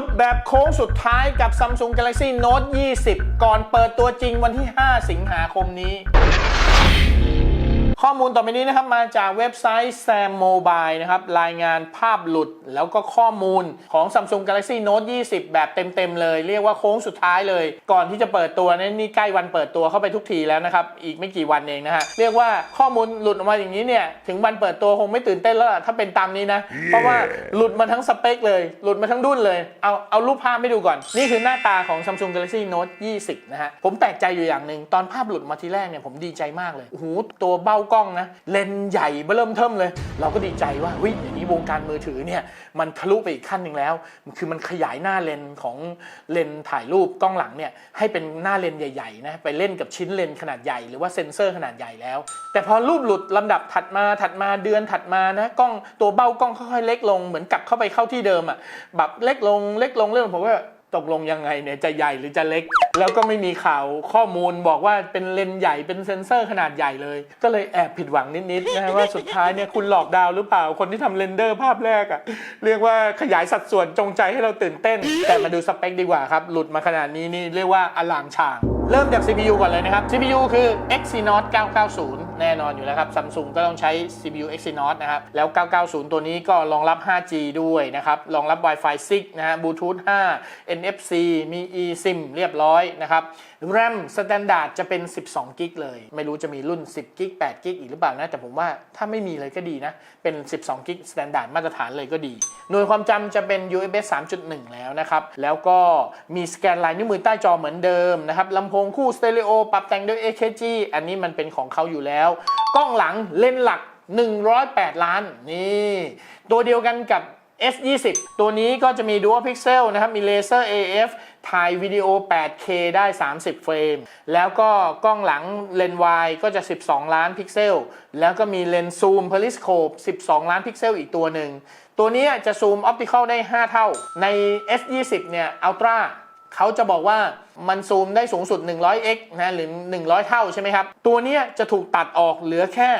ดแบบโค้งสุดท้ายกับ Samsung Galaxy Note 20 ก่อนเปิดตัวจริงวันที่ 5 สิงหาคมนี้ ข้อมูลต่อไปนี้นะครับมาจากเว็บไซต์ Sam Mobile นะครับรายงานภาพหลุดแล้วก็ข้อมูลของ Samsung Galaxy Note 20 แบบเต็มๆเลย เรียกว่าโค้งสุดท้ายเลย ก่อนที่จะเปิดตัวนี่นี่ใกล้วันเปิดตัวเข้าไปทุกทีแล้วนะครับ อีกไม่กี่วันเองนะฮะเรียกว่าข้อมูลหลุดออกมาอย่างนี้เนี่ยถึงวันเปิดตัวคงไม่ตื่นเต้นแล้วล่ะถ้าเป็นตามนี้นะ เพราะว่าหลุดมาทั้งสเปคเลย หลุดมาทั้งดุ้นเลยเอาเอารูปภาพให้ดูก่อน นี่คือหน้าตาของ Samsung Galaxy Note 20 นะฮะผมแปลกใจอยู่อย่างหนึ่งตอนภาพหลุดมาทีแรกเนี่ยผมดีใจมากเลยโอ้โหตัวเบ้ากล้องนะเลนใหญ่เบิ่มเทิมเลย เราก็ดีใจว่าวิอย่างนี้วงการมือถือเนี่ยมันทะลุไปอีกขั้นหนึ่งแล้วคือมันขยายหน้าเลนของเลนถ่ายรูปกล้องหลังเนี่ยให้เป็นหน้าเลนใหญ่ๆนะไปเล่นกับชิ้นเลนขนาดใหญ่หรือว่าเซ็นเซอร์ขนาดใหญ่แล้ว แต่พอรูปหลุดลำดับถัดมาถัดมาเดือนถัดมานะกล้องตัวเบ้ากล้องค่อยๆเล็กลงเหมือนกลับเข้าไปเข้าที่เดิมอะแบบเล็กลงเล็กลงเรื่องผมว่า ตกลงยังไงเนี่ยจะใหญ่หรือจะเล็ก แล้วก็ไม่มีข่าวข้อมูลบอกว่าเป็นเลนส์ใหญ่เป็นเซ็นเซอร์ขนาดใหญ่เลย ก็เลยแอบผิดหวังนิดๆนะฮะว่าสุดท้ายเนี่ยคุณหลอกดาวหรือเปล่าคนที่ทำเรนเดอร์ภาพแรกอะ่ะเรียกว่าขยายสัดส่วนจงใจให้เราตื่นเต้น แต่มาดูสเปคดีกว่าครับ หลุดมาขนาดนี้นี่เรียกว่าอลามช่างเริ่มจาก CPU ก่อนเลยนะครับ CPU คือ Exynos 990 แน่นอนอยู่แล้วครับ Samsung ก็ต้องใช้ CPU Exynos นะครับแล้ว 990 ตัวนี้ก็รองรับ 5G ด้วยนะครับรองรับ Wi-Fi 6 นะฮะ Bluetooth 5 NFC มี eSIM เรียบร้อยนะครับ RAM Standard จะเป็น 12 กิกเลย ไม่รู้จะมีรุ่น 10 กิก8 กิกอีกหรือเปล่านะ แต่ผมว่าถ้าไม่มีเลยก็ดีนะ เป็น 12 กิก Standard มาตรฐานเลยก็ดี หน่วยความจำจะเป็น USB 3.1 แล้วนะครับ แล้วก็มีสแกนลายนิ้วมือใต้จอเหมือนเดิมนะครับลำโพงคู่สเตอริโอปรับแต่งด้วย AKG อันนี้มันเป็นของเขาอยู่แล้วกล้องหลังเลนส์หลัก 108 ล้านนี่ตัวเดียวกันกับ S20 ตัวนี้ก็จะมี Dual Pixel นะครับ มีเลเซอร์ AF ถ่ายวิดีโอ 8K ได้ 30 เฟรม แล้วก็กล้องหลังเลนส์วายก็จะ 12 ล้านพิกเซล แล้วก็มีเลนส์ซูม Periscope 12 ล้านพิกเซลอีกตัวหนึ่ง ตัวนี้จะซูมออปติคอลได้ 5 เท่า ใน S20 เนี่ย Ultra เขาจะบอกว่ามันซูมได้สูงสุด 100x นะหรือ 100 เท่าใช่ไหมครับ ตัวนี้จะถูกตัดออกเหลือแค่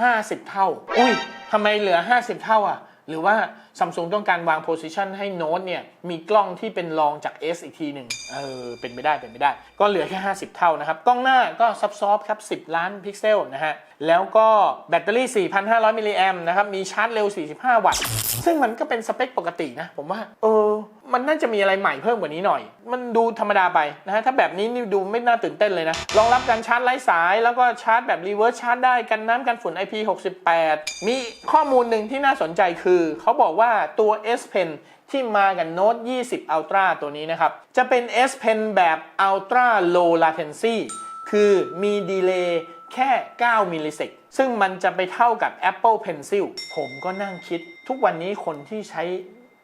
50 เท่า อุ้ยทำไมเหลือ 50 เท่าอะ หรือว่า Samsung ต้องการวางโพ i ิชันให้โน้ตเนี่ย มีกล้องที่เป็นรองจาก S อีกทีหนึ่งเออ เป็นไปได้เป็นไปได้ ก็เหลือแค่ 50 เท่านะครับ กล้องหน้าก็ซับซอฟครับ 10 ล้านพิกเซลนะฮะ แล้วก็แบตเตอรี่ 4,500 มิลลิแอมนะครับ มีชาร์จเร็ว 45 วัตต์ ซึ่งมันก็เป็นสเปคปกตินะ ผมว่า เออ มันน่าจะมีอะไรใหม่เพิ่มกว่านี้หน่อย มันดูธรรมดาไปนะฮะ ถ้าแบบนี้นี่ดูไม่น่าตื่นเต้นเลยนะ รองรับการชาร์จไร้สาย แล้วก็ชาร์จแบบรีเวิร์สชาร์จได้กันน้ำกันฝุ่น IP68 มีข้อมูลหนึ่งที่น่าสนใจคือเขาบอกว่าตัว S Pen ที่มากับ Note 20 Ultra ตัวนี้นะครับ จะเป็น S Pen แบบ Ultra Low Latency คือมีดีเลย์แค่ 9 มิลลิเซกซึ่งมันจะไปเท่ากับ Apple Pencil ผมก็นั่งคิด ทุกวันนี้คนที่ใช้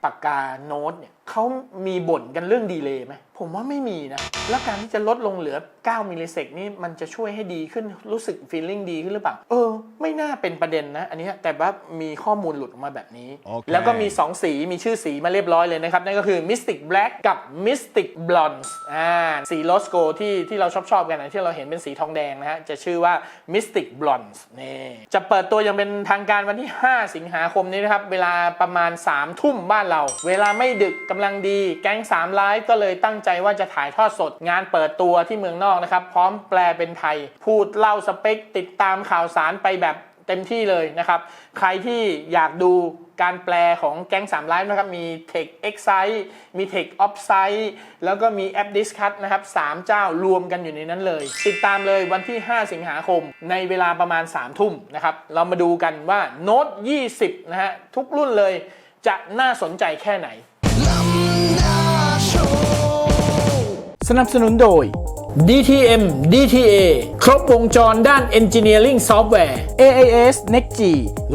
ปากกาโน้ตเนี่ยเขามีบ่นกันเรื่องดีเลย์ไหมผมว่าไม่มีนะ แล้วการที่จะลดลงเหลือ 9 มิลลิเซกนี่มันจะช่วยให้ดีขึ้นรู้สึกฟีลลิ่งดีขึ้นหรือเปล่า เออ ไม่น่าเป็นประเด็นนะ อันเนี้ยแต่ว่ามีข้อมูลหลุดออกมาแบบนี้โอเคแล้วก็มี 2 สีมีชื่อสีมาเรียบร้อยเลยนะครับ นั่นก็คือ Mystic Black กับ Mystic Blonde อ่าสีโลสโกที่ที่เราชอบชอบๆกันนะที่เราเห็นเป็นสีทองแดงนะฮะ จะชื่อว่า Mystic Blonde นี่จะเปิดตัวอย่างเป็นทางการวันที่ 5 สิงหาคมนี้นะครับ เวลาประมาณ 3 ทุ่มบ้านเรา เวลาไม่ดึกกำลังดีแก๊ง3ไลฟ์ก็เลยตั้งใจว่าจะถ่ายทอดสดงานเปิดตัวที่เมืองนอกนะครับพร้อมแปลเป็นไทย พูดเล่าสเปคติดตามข่าวสารไปแบบ เต็มที่เลยนะครับ ใครที่อยากดูการแปลของแก๊ง3 Live นะครับ มี Tech Excite มี Tech Offsite แล้วก็มีแอป Discuss นะครับ3เจ้ารวมกันอยู่ในนั้นเลย ติดตามเลยวันที่ 5 สิงหาคม ในเวลาประมาณ 3 ทุ่มนะครับ เรามาดูกันว่า Note 20 นะฮะ ทุกรุ่นเลยจะน่าสนใจแค่ไหน สนับสนุนโดย DTM DTA ครบวงจรด้าน Engineering Software AIS NextG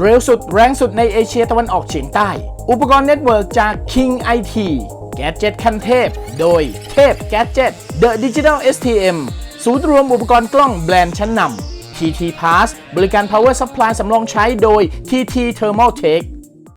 เร็วสุดแรงสุดในเอเชียตะวันออกเฉียงใต้ อุปกรณ์เน็ตเวิร์กจาก King IT แก d เจ็ตคันเทพ โดยเทพแก d เจ็ต The Digital STM ศูนย์รวมอุปกรณ์กล้องแบรนด์ชั้นนำ TT Pass บริการ Power Supply สำรองใช้โดย TT Thermal Tech